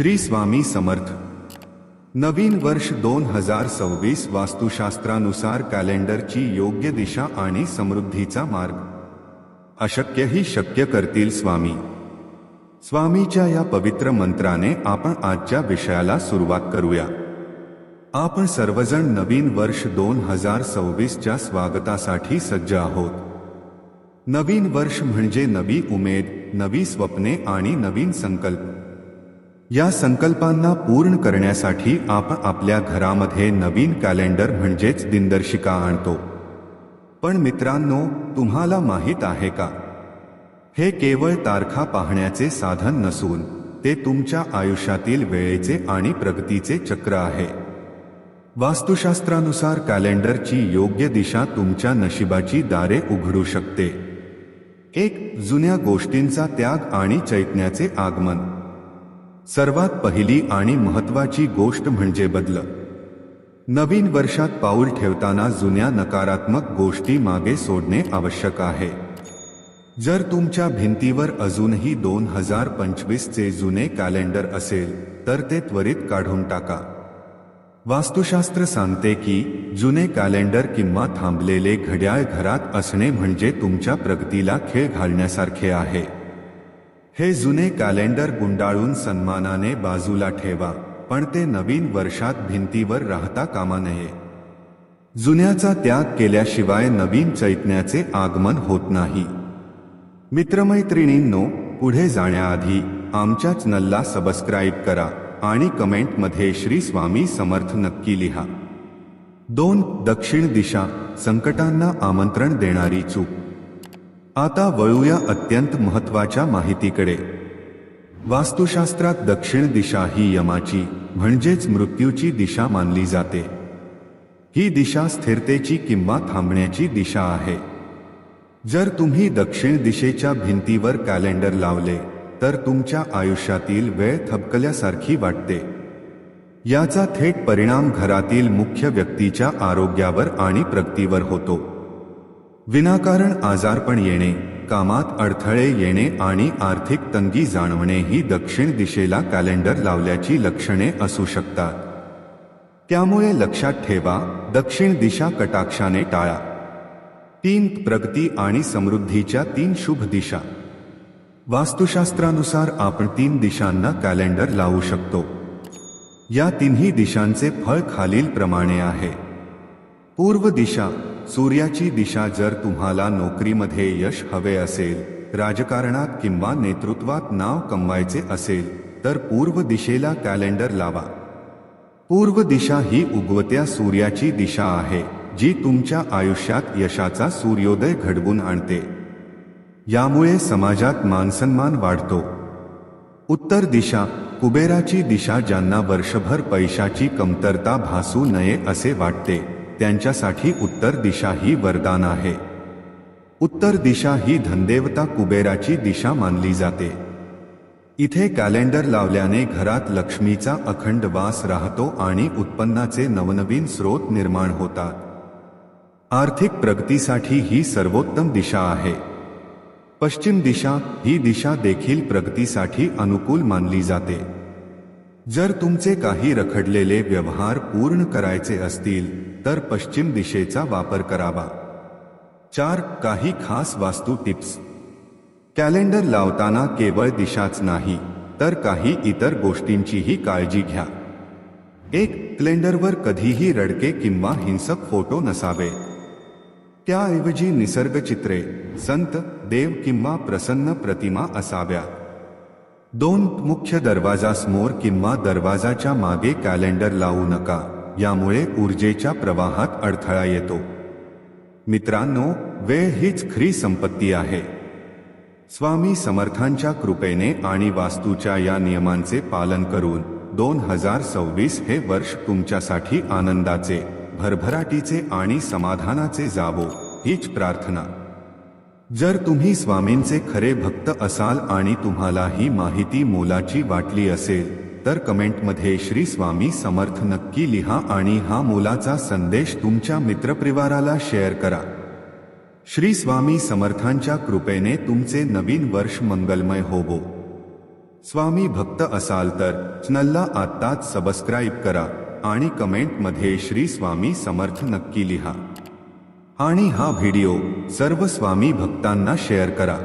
श्री स्वामी समर्थ. नवीन वर्ष दोन हजार सव्वीस वास्तुशास्त्रानुसार कॅलेंडरची योग्य दिशा आणि समृद्धीचा मार्ग. अशक्यही शक्य करतील स्वामी. स्वामीच्या या पवित्र मंत्राने आपण आजच्या विषयाला सुरुवात करूया. आपण सर्वजण नवीन वर्ष दोन हजार सव्वीसच्या स्वागतासाठी सज्ज आहोत. नवीन वर्ष म्हणजे नवी उमेद नवी स्वप्ने आणि नवीन संकल्प. या संकल्पांना पूर्ण करण्यासाठी आपण आपल्या घरामध्ये नवीन कॅलेंडर म्हणजेच दिनदर्शिका आणतो. पण मित्रांनो तुम्हाला माहीत आहे का? हे केवळ तारखा पाहण्याचे साधन नसून ते तुमच्या आयुष्यातील वेळेचे आणि प्रगतीचे चक्र आहे. वास्तुशास्त्रानुसार कॅलेंडरची योग्य दिशा तुमच्या नशिबाची दारे उघडू शकते. एक जुन्या गोष्टींचा त्याग आणि चैतन्याचे आगमन. सर्वात पहिली आणि महत्वाची गोष्ट म्हणजे बदल. नवीन वर्षात पाऊल ठेवताना जुन्या नकारात्मक गोष्टी मागे सोडणे आवश्यक आहे. जर तुमच्या भिंतीवर अजूनही दोन हजार पंचवीसचे जुने कॅलेंडर असेल तर ते त्वरित काढून टाका. वास्तुशास्त्र सांगते की जुने कॅलेंडर किंवा थांबलेले घड्याळ घरात असणे म्हणजे तुमच्या प्रगतीला खेळ घालण्यासारखे आहे. हे जुने कॅलेंडर गुंडाळून सन्मानाने बाजूला ठेवा पण ते नवीन वर्षात भिंतीवर राहता कामा नये. जुन्याचा त्याग केल्याशिवाय नवीन चैतन्याचे आगमन होत नाही. मित्रमैत्रिणींनो पुढे जाण्याआधी आमच्या चॅनलला सबस्क्राईब करा आणि कमेंटमध्ये श्री स्वामी समर्थ नक्की लिहा. दोन दक्षिण दिशा संकटांना आमंत्रण देणारी चूक. आता वळूया अत्यंत महत्त्वाच्या माहितीकडे. वास्तुशास्त्रात दक्षिण दिशा ही यमाची म्हणजेच मृत्यूची दिशा मानली जाते. ही दिशा स्थिरतेची किंवा थांबण्याची दिशा आहे. जर तुम्ही दक्षिण दिशेच्या भिंतीवर कॅलेंडर लावले तर तुमच्या आयुष्यातील वेळ थबकल्यासारखी वाटते. याचा थेट परिणाम घरातील मुख्य व्यक्तीच्या आरोग्यावर आणि प्रगतीवर होतो. विनाकारण आजारपण येणे कामात अडथळे येणे आणि आर्थिक तंगी जाणवणे ही दक्षिण दिशेला कॅलेंडर लावल्याची लक्षणे असू शकतात. त्यामुळे लक्षात ठेवा दक्षिण दिशा कटाक्षाने टाळा. तीन प्रगती आणि समृद्धीच्या तीन शुभ दिशा. वास्तुशास्त्रानुसार आपण तीन दिशांना कॅलेंडर लावू शकतो. या तिन्ही दिशांचे फळ खालील प्रमाणे आहे. पूर्व दिशा सूर्याची दिशा जर तुम्हाला नोकरीमध्ये यश हवे असेल राजकारणात किंवा नेतृत्वात नाव कमवायचे असेल तर पूर्व दिशेला कॅलेंडर लावा. पूर्व दिशा ही उगवत्या सूर्याची दिशा आहे जी तुमच्या आयुष्यात यशाचा सूर्योदय घडवून आणते. यामुळे समाजात मानसन्मान वाढतो. उत्तर दिशा कुबेराची दिशा ज्यांना वर्षभर पैशाची कमतरता भासू नये असे वाटते. त्यांच्यासाठी उत्तर दिशा ही वरदान आहे. उत्तर दिशा ही धनदेवता कुबेराची दिशा मानली जाते. इथे कॅलेंडर लावल्याने घरात लक्ष्मीचा अखंड वास राहतो आणि उत्पन्नाचे नवनवीन स्रोत निर्माण होतात. आर्थिक प्रगतीसाठी ही सर्वोत्तम दिशा आहे. पश्चिम दिशा ही दिशा देखील प्रगतीसाठी अनुकूल मानली जाते. जर तुमचे काही रखडलेले व्यवहार पूर्ण करायचे असतील तर पश्चिम दिशेचा वापर करावा. चार काही खास वास्तू टिप्स. कॅलेंडर लावताना केवळ दिशाच नाही तर काही इतर गोष्टींचीही काळजी घ्या. एक कॅलेंडरवर कधीही रडके किंवा हिंसक फोटो नसावे. त्याऐवजी निसर्गचित्रे संत देव किंवा प्रसन्न प्रतिमा असाव्या. दोन मुख्य दरवाजासमोर किंवा दरवाजाच्या मागे कॅलेंडर लावू नका. यामुळे ऊर्जेच्या प्रवाहात अडथळा येतो. मित्रांनो वेळ हीच खरी संपत्ती आहे. स्वामी समर्थांच्या कृपेने आणि वास्तूच्या या नियमांचे पालन करून दोन हजार सव्वीस हे वर्ष तुमच्यासाठी आनंदाचे भरभराटीचे आणि समाधानाचे जावो हीच प्रार्थना. जर तुम्ही स्वामींचे खरे भक्त असाल आणि तुम्हाला ही माहिती मोलाची वाटली असेल तर कमेंटमध्ये श्री स्वामी समर्थ नक्की लिहा आणि हा मोलाचा संदेश तुमच्या मित्रपरिवाराला शेअर करा. श्री स्वामी समर्थांच्या कृपेने तुमचे नवीन वर्ष मंगलमय होवो. स्वामी भक्त असाल तर चॅनलला आत्ताच सबस्क्राईब करा आणि कमेंटमध्ये श्री स्वामी समर्थ नक्की लिहा. आणि हा व्हिडिओ सर्व स्वामी भक्तांना शेअर करा.